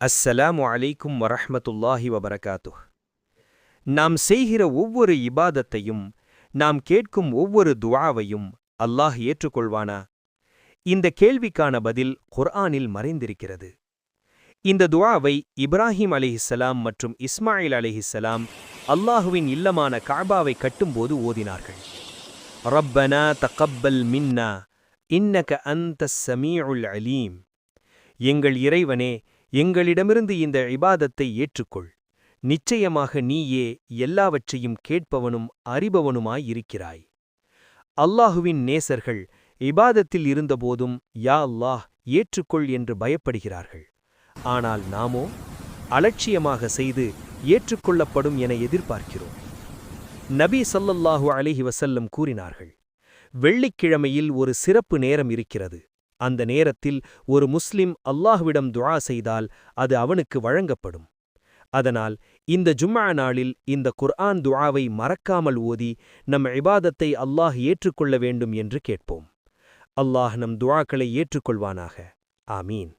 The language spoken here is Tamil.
அஸ்ஸலாமு அலைக்கும் வரஹமத்துல்லாஹி வபரகாத்து நாம் செய்கிற ஒவ்வொரு இபாதத்தையும் நாம் கேட்கும் ஒவ்வொரு துவாவையும் அல்லாஹ் ஏற்றுக்கொள்வானா? இந்த கேள்விக்கான பதில் குர்ஆனில் மறைந்திருக்கிறது. இந்த துவாவை இப்ராஹிம் அலிஹிஸ்ஸலாம் மற்றும் இஸ்மாயில் அலிஹிஸ்ஸலாம் அல்லாஹுவின் இல்லமான காபாவை கட்டும்போது ஓதினார்கள். ரப்பனா தகப்பல் மின்னா இன்னக அந்த சமீ உல் அலீம். எங்கள் இறைவனே எங்களிடமிருந்து இந்த இபாதத்தை ஏற்றுக்கொள். நிச்சயமாக நீயே எல்லாவற்றையும் கேட்பவனும் அறிபவனுமாயிருக்கிறாய் அல்லாஹுவின் நேசர்கள் இபாதத்தில் இருந்தபோதும் யா அல்லாஹ் ஏற்றுக்கொள் என்று பயப்படுகிறார்கள். ஆனால் நாமோ அலட்சியமாக செய்து ஏற்றுக்கொள்ளப்படும் என எதிர்பார்க்கிறோம். நபி சல்லல்லாஹு அலிஹி வசல்லம் கூறினார்கள் வெள்ளிக்கிழமையில் ஒரு சிறப்பு நேரம் இருக்கிறது. அந்த நேரத்தில் ஒரு முஸ்லிம் அல்லாஹ்விடம் துஆ செய்தால் அது அவனுக்கு வழங்கப்படும். அதனால் இந்த ஜும்மா நாளில் இந்த குர்ஆன் துஆவை மறக்காமல் ஓதி நம் இபாதத்தை அல்லாஹ் ஏற்றுக்கொள்ள வேண்டும் என்று கேட்போம். அல்லாஹ் நம் துஆக்களை ஏற்றுக்கொள்வானாக. ஆமீன்.